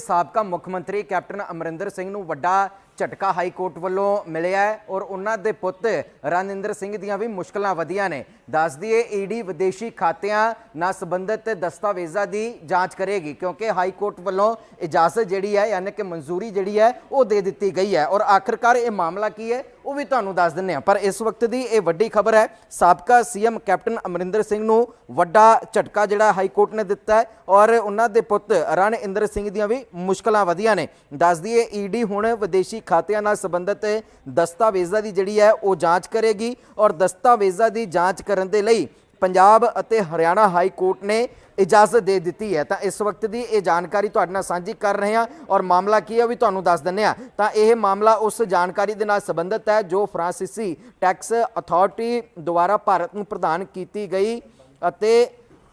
ਸਾਬਕਾ ਮੁੱਖ ਮੰਤਰੀ ਕੈਪਟਨ ਅਮਰਿੰਦਰ ਸਿੰਘ ਨੂੰ ਵੱਡਾ ਝਟਕਾ ਹਾਈ ਕੋਰਟ ਵੱਲੋਂ ਮਿਲਿਆ ਹੈ ਔਰ ਉਹਨਾਂ ਦੇ ਪੁੱਤ ਰਣਿੰਦਰ ਸਿੰਘ ਦੀਆਂ ਵੀ ਮੁਸ਼ਕਲਾਂ ਵਧੀਆਂ ਨੇ। ਦੱਸ ਦਈਏ ਈਡੀ ਵਿਦੇਸ਼ੀ ਖਾਤਿਆਂ ਨਾਲ ਸੰਬੰਧਿਤ ਦਸਤਾਵੇਜ਼ਾਂ ਦੀ ਜਾਂਚ ਕਰੇਗੀ ਕਿਉਂਕਿ ਹਾਈ ਕੋਰਟ ਵੱਲੋਂ ਇਜਾਜ਼ਤ ਜਿਹੜੀ ਹੈ, ਯਾਨੀ ਕਿ ਮਨਜ਼ੂਰੀ ਜਿਹੜੀ ਹੈ, ਉਹ ਦੇ ਦਿੱਤੀ ਗਈ ਹੈ। ਔਰ ਆਖਰਕਾਰ ਇਹ ਮਾਮਲਾ ਕੀ ਹੈ? ਉਹ ਵੀ ਤੁਹਾਨੂੰ ਦੱਸ ਦਿੰਨੇ ਆ ਪਰ ਇਸ ਵਕਤ ਦੀ ਇਹ ਵੱਡੀ ਖਬਰ ਹੈ, ਸਾਬਕਾ ਸੀਐਮ ਕੈਪਟਨ ਅਮਰਿੰਦਰ ਸਿੰਘ ਨੂੰ ਵੱਡਾ ਝਟਕਾ ਜਿਹੜਾ ਹਾਈ ਕੋਰਟ ਨੇ ਦਿੱਤਾ ਹੈ ਔਰ ਉਹਨਾਂ ਦੇ ਪੁੱਤ ਰਣ ਇੰਦਰ ਸਿੰਘ ਦੀਆਂ ਵੀ ਮੁਸ਼ਕਲਾਂ ਵਧੀਆਂ ਨੇ। ਦੱਸ ਦਈਏ ਈਡੀ ਹੁਣ ਵਿਦੇਸ਼ੀ ਖਾਤਿਆਂ ਨਾਲ ਸੰਬੰਧਿਤ ਦਸਤਾਵੇਜ਼ਾਂ ਦੀ ਜਿਹੜੀ ਹੈ ਉਹ ਜਾਂਚ ਕਰੇਗੀ ਔਰ ਦਸਤਾਵੇਜ਼ਾਂ ਦੀ ਜਾਂਚ ਕਰਨ ਦੇ ਲਈ ਪੰਜਾਬ ਅਤੇ ਹਰਿਆਣਾ ਹਾਈ ਕੋਰਟ ਨੇ ਇਜਾਜ਼ਤ ਦੇ ਦਿੱਤੀ ਹੈ। ਤਾਂ ਇਸ ਵਕਤ ਦੀ ਇਹ ਜਾਣਕਾਰੀ ਤੁਹਾਡੇ ਨਾਲ ਸਾਂਝੀ ਕਰ ਰਹੇ ਹਾਂ ਔਰ ਮਾਮਲਾ ਕੀ ਹੈ ਵੀ ਤੁਹਾਨੂੰ ਦੱਸ ਦਿੰਨੇ ਆ ਤਾਂ ਇਹ ਮਾਮਲਾ ਉਸ ਜਾਣਕਾਰੀ ਦੇ ਨਾਲ ਸੰਬੰਧਿਤ ਹੈ ਜੋ ਫਰਾਂਸੀਸੀ ਟੈਕਸ ਅਥਾਰਟੀ ਦੁਆਰਾ ਭਾਰਤ ਨੂੰ ਪ੍ਰਦਾਨ ਕੀਤੀ ਗਈ ਅਤੇ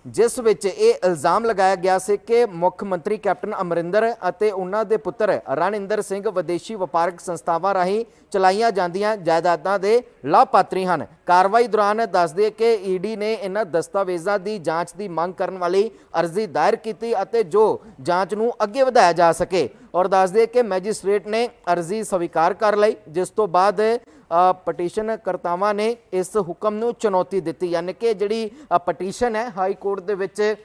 ਜਿਸ ਵਿੱਚ ਇਹ ਇਲਜ਼ਾਮ ਲਗਾਇਆ ਗਿਆ ਸੀ ਕਿ ਮੁੱਖ ਮੰਤਰੀ ਕੈਪਟਨ ਅਮਰਿੰਦਰ ਅਤੇ ਉਹਨਾਂ ਦੇ ਪੁੱਤਰ ਰਣਇੰਦਰ ਸਿੰਘ ਵਿਦੇਸ਼ੀ ਵਪਾਰਕ ਸੰਸਥਾਵਾਂ ਰਾਹੀਂ ਚਲਾਈਆਂ ਜਾਂਦੀਆਂ ਜਾਇਦਾਦਾਂ ਦੇ ਲਾਭਪਾਤਰੀ ਹਨ। ਕਾਰਵਾਈ ਦੌਰਾਨ ਦੱਸਦੇ ਕਿ ਈਡੀ ਨੇ ਇਹਨਾਂ ਦਸਤਾਵੇਜ਼ਾਂ ਦੀ ਜਾਂਚ ਦੀ ਮੰਗ ਕਰਨ ਵਾਲੀ ਅਰਜ਼ੀ ਦਾਇਰ ਕੀਤੀ ਅਤੇ ਜੋ ਜਾਂਚ ਨੂੰ ਅੱਗੇ ਵਧਾਇਆ ਜਾ ਸਕੇ। ਔਰ ਦੱਸਦੇ ਕਿ ਮੈਜਿਸਟ੍ਰੇਟ ਨੇ ਅਰਜ਼ੀ ਸਵੀਕਾਰ ਕਰ ਲਈ, ਜਿਸ ਤੋਂ ਬਾਅਦ ਪਟੀਸ਼ਨ ਕਰਤਾਵਾਂ ਨੇ ਇਸ ਹੁਕਮ ਨੂੰ ਚੁਣੌਤੀ ਦਿੱਤੀ। ਯਾਨੀ ਕਿ ਜਿਹੜੀ ਪਟੀਸ਼ਨ ਹੈ, ਹਾਈ ਕੋਰਟ ਦੇ ਵਿੱਚ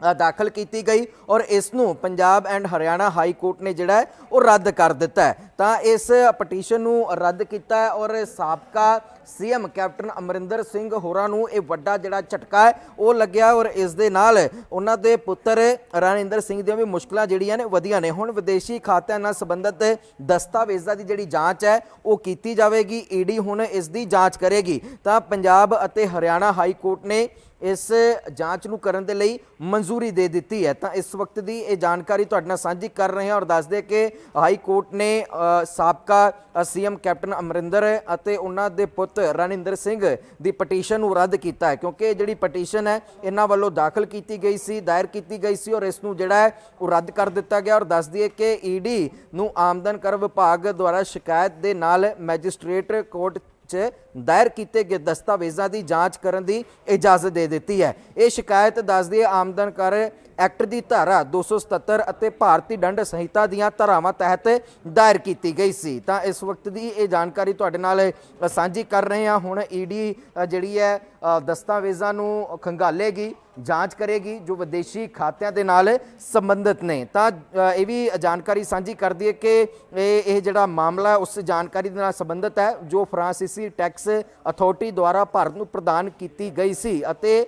ਦਾਖਲ ਕੀਤੀ ਗਈ ਔਰ ਇਸ ਨੂੰ Punjab and Haryana high court ਨੇ ਜਿਹੜਾ ਉਹ ਰੱਦ ਕਰ ਦਿੱਤਾ ਹੈ। ਤਾਂ ਇਸ ਪਟੀਸ਼ਨ ਨੂੰ ਰੱਦ ਕੀਤਾ ਹੈ ਔਰ ਸਾਬਕਾ ਸੀਐਮ ਕੈਪਟਨ ਅਮਰਿੰਦਰ ਸਿੰਘ ਹੋਰਾਂ ਨੂੰ ਇਹ ਵੱਡਾ ਜਿਹੜਾ ਝਟਕਾ ਹੈ, ਉਹ ਲੱਗਿਆ ਔਰ ਇਸ ਦੇ ਨਾਲ ਉਹਨਾਂ ਦੇ ਪੁੱਤਰ ਰਣਿੰਦਰ ਸਿੰਘ ਦੀਆਂ ਵੀ ਮੁਸ਼ਕਲਾਂ ਜਿਹੜੀਆਂ ਨੇ ਵਧੀਆਂ ਨੇ। ਹੁਣ ਵਿਦੇਸ਼ੀ ਖਾਤਿਆਂ ਨਾਲ ਸੰਬੰਧਿਤ ਦਸਤਾਵੇਜ਼ਾਂ ਦੀ ਜਿਹੜੀ ਜਾਂਚ ਹੈ, ਉਹ ਕੀਤੀ ਜਾਵੇਗੀ, ਈਡੀ ਹੁਣ ਇਸ ਦੀ ਜਾਂਚ ਕਰੇਗੀ। ਤਾਂ ਪੰਜਾਬ ਅਤੇ ਹਰਿਆਣਾ ਹਾਈ ਕੋਰਟ ਨੇ ਇਸ ਜਾਂਚ ਨੂੰ ਕਰਨ ਦੇ ਲਈ ਮਨਜ਼ੂਰੀ ਦੇ ਦਿੱਤੀ ਹੈ। ਤਾਂ ਇਸ ਵਕਤ ਦੀ ਇਹ ਜਾਣਕਾਰੀ ਤੁਹਾਡੇ ਨਾਲ ਸਾਂਝੀ ਕਰ ਰਹੇ ਹਾਂ ਔਰ ਦੱਸਦੇ ਕਿ ਹਾਈ ਕੋਰਟ ਨੇ ਸਾਬਕਾ ਸੀਐਮ ਕੈਪਟਨ ਅਮਰਿੰਦਰ ਅਤੇ ਉਹਨਾਂ ਦੇ ਪੁੱਤ ਰਣਿੰਦਰ ਸਿੰਘ ਦੀ ਪਟੀਸ਼ਨ ਨੂੰ ਰੱਦ ਕੀਤਾ ਹੈ, ਕਿਉਂਕਿ ਇਹ ਜਿਹੜੀ ਪਟੀਸ਼ਨ ਹੈ, ਇਹਨਾਂ ਵੱਲੋਂ ਦਾਖਲ ਕੀਤੀ ਗਈ ਸੀ, ਦਾਇਰ ਕੀਤੀ ਗਈ ਸੀ ਔਰ ਇਸ ਨੂੰ ਜਿਹੜਾ ਹੈ, ਉਹ ਰੱਦ ਕਰ ਦਿੱਤਾ ਗਿਆ ਔਰ ਦੱਸ ਦਈਏ ਕਿ ਈਡੀ ਨੂੰ ਆਮਦਨ ਕਰ ਵਿਭਾਗ ਦੁਆਰਾ ਸ਼ਿਕਾਇਤ ਦੇ ਨਾਲ ਮੈਜਿਸਟ੍ਰੇਟ ਕੋਰਟ 'ਚ ਦਾਇਰ ਕੀਤੇ ਗਏ ਦਸਤਾਵੇਜ਼ਾਂ ਦੀ ਜਾਂਚ ਕਰਨ ਦੀ ਇਜਾਜ਼ਤ ਦੇ ਦਿੱਤੀ ਹੈ। ਇਹ ਸ਼ਿਕਾਇਤ ਦੱਸਦੀ ਹੈ ਆਮਦਨ ਕਰ ਐਕਟ ਦੀ ਧਾਰਾ 277 ਅਤੇ ਭਾਰਤੀ ਦੰਡ ਸੰਹਿਤਾ ਦੀਆਂ ਧਾਰਾਵਾਂ ਤਹਿਤ ਦਾਇਰ ਕੀਤੀ ਗਈ ਸੀ। ਤਾਂ ਇਸ ਵਕਤ ਦੀ ਇਹ ਜਾਣਕਾਰੀ ਤੁਹਾਡੇ ਨਾਲ ਸਾਂਝੀ ਕਰ ਰਹੇ ਹਾਂ। ਹੁਣ ਈਡੀ ਜਿਹੜੀ ਹੈ ਦਸਤਾਵੇਜ਼ਾਂ ਨੂੰ ਖੰਗਾਲੇਗੀ। ਜਾਂਚ ਕਰੇਗੀ ਜੋ ਵਿਦੇਸ਼ੀ ਖਾਤਿਆਂ ਦੇ ਨਾਲ ਸੰਬੰਧਿਤ ਨੇ। ਤਾਂ ਇਹ ਵੀ ਜਾਣਕਾਰੀ ਸਾਂਝੀ ਕਰਦੀ ਹੈ ਕਿ ਇਹ ਇਹ ਜਿਹੜਾ ਮਾਮਲਾ ਉਸ ਜਾਣਕਾਰੀ ਦੇ ਨਾਲ ਸੰਬੰਧਿਤ ਹੈ, ਜੋ ਫਰਾਂਸੀਸੀ ਟੈਕਸ ਅਥਾਰਟੀ ਦੁਆਰਾ ਭਾਰਤ ਨੂੰ ਪ੍ਰਦਾਨ ਕੀਤੀ ਗਈ ਸੀ ਅਤੇ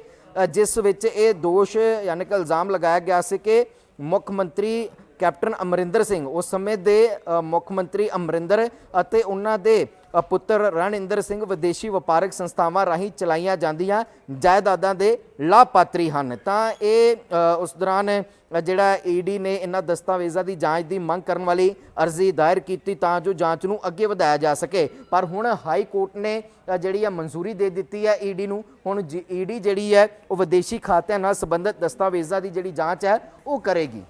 ਜਿਸ ਵਿੱਚ ਇਹ ਦੋਸ਼, ਯਾਨੀ ਕਿ ਇਲਜ਼ਾਮ ਲਗਾਇਆ ਗਿਆ ਸੀ ਕਿ ਮੁੱਖ ਮੰਤਰੀ ਕੈਪਟਨ ਅਮਰਿੰਦਰ ਸਿੰਘ ਉਸ ਸਮੇਂ ਦੇ ਮੁੱਖ ਮੰਤਰੀ ਅਮਰਿੰਦਰ ਅਤੇ ਉਹਨਾਂ ਦੇ ਪੁੱਤਰ ਰਣਇੰਦਰ ਸਿੰਘ ਵਿਦੇਸ਼ੀ ਵਪਾਰਕ ਸੰਸਥਾਵਾਂ ਰਾਹੀਂ ਚਲਾਈਆਂ ਜਾਂਦੀਆਂ ਜਾਇਦਾਦਾਂ ਦੇ ਲਾਭਪਾਤਰੀ ਹਨ। ਤਾਂ ਇਹ ਉਸ ਦੌਰਾਨ ਅ, ਜਿਹੜਾ ਈਡੀ ਨੇ ਇਹਨਾਂ ਦਸਤਾਵੇਜ਼ਾਂ ਦੀ ਜਾਂਚ ਦੀ ਮੰਗ ਕਰਨ ਵਾਲੀ ਅਰਜ਼ੀ ਦਾਇਰ ਕੀਤੀ ਤਾਂ ਜੋ ਜਾਂਚ ਨੂੰ ਅੱਗੇ ਵਧਾਇਆ ਜਾ ਸਕੇ। ਪਰ ਹੁਣ ਹਾਈ ਕੋਰਟ ਨੇ ਜਿਹੜੀ ਹੈ ਮਨਜ਼ੂਰੀ ਦੇ ਦਿੱਤੀ ਹੈ ਈਡੀ ਨੂੰ ਹੁਣ ਈਡੀ ਜਿਹੜੀ ਹੈ ਉਹ ਵਿਦੇਸ਼ੀ ਖਾਤਿਆਂ ਨਾਲ ਸੰਬੰਧਿਤ ਦਸਤਾਵੇਜ਼ਾਂ ਦੀ ਜਿਹੜੀ ਜਾਂਚ ਹੈ ਉਹ ਕਰੇਗੀ।